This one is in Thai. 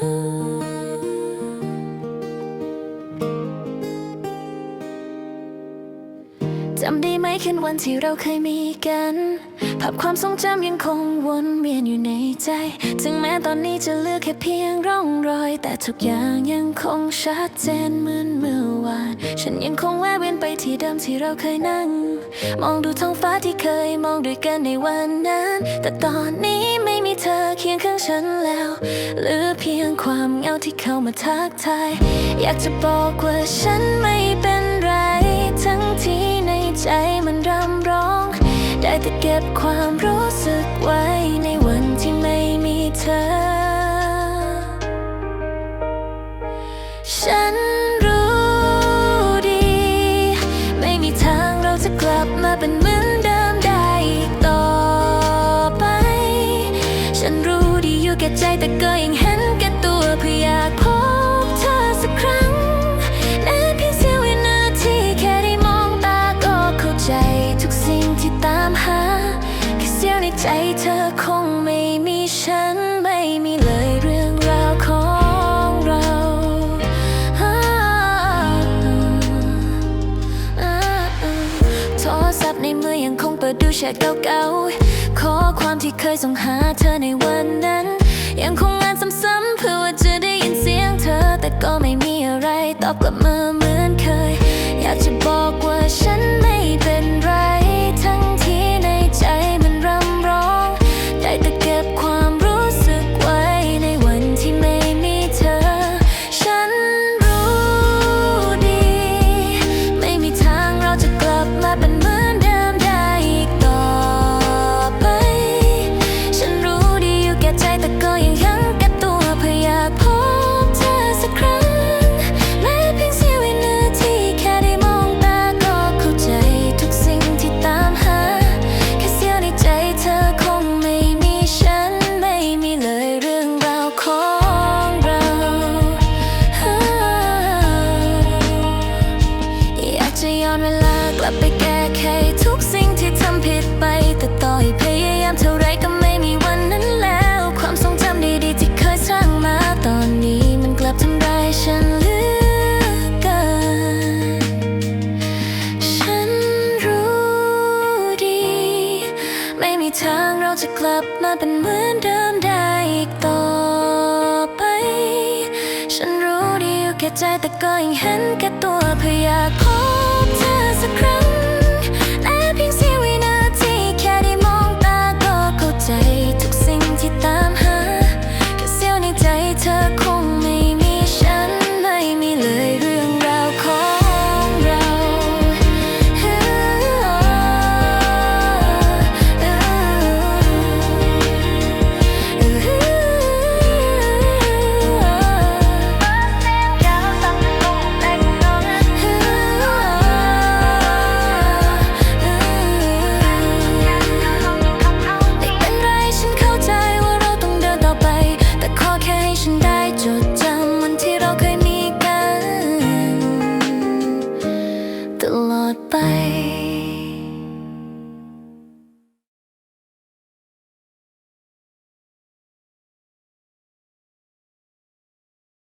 จำได้ไหมคืนวันที่เราเคยมีกัน ภาพความทรงจำยังคงวนเวียนอยู่ในใจ ถึงแม้ตอนนี้จะเลือกแค่เพียงร่องรอย แต่ทุกอย่างยังคงชัดเจนเหมือนเมื่อวาน ฉันยังคงแวะเวียนไปที่เดิมที่เราเคยนั่ง มองดูท้องฟ้าที่เคยมองด้วยกันในวันนั้น แต่ตอนนี้ไม่มีเธอเคียงข้างฉันแล้วหรือเพียง ที่เข้ามาทักทาย อยากจะบอกว่าฉันไม่เป็นไร ทั้งที่ในใจมันรำร้อง ได้แต่เก็บความรู้สึกไว้ในวันที่ไม่มีเธอ ฉันรู้ดี ไม่มีทางเราจะกลับมาเป็นเหมือนเดิมได้อีกต่อไป ฉันรู้ดีอยู่แก่ใจแต่ก็ยังเห็น ก่ตัวเพื่อยากพบเธอสักครั้งแม้เพียงเสี้ยววินาทีแค่ได้มองตาก็เข้าใจ ทุกสิ่งที่ตามหา แค่เสี้ยวในใจเธอคงไม่มีฉันไม่มีเลยเรื่องราวของเราโทรศัพท์ในมือยังคงเปิดดูแชทเก่าๆ ข้อความที่เคยส่งหาเธอในวัน ตอ ลับไปแก้ไขทุกสิ่งที่ทำผิดไป แต่ต่อให้พยายามเท่าไรก็ไม่มีวันนั้นแล้ว ความทรงจำดีๆที่เคยสร้างมาตอนนี้มันกลับทำร้ายฉันเหลือเกิน ฉันรู้ดี ไม่มีทางเราจะกลับมาเป็นเหมือนเดิมได้อีกต่อไป ฉันรู้ดีอยู่แก่ใจแต่ก็ยังเห็นแก่ตัวเพื่ออยากพบเธอ across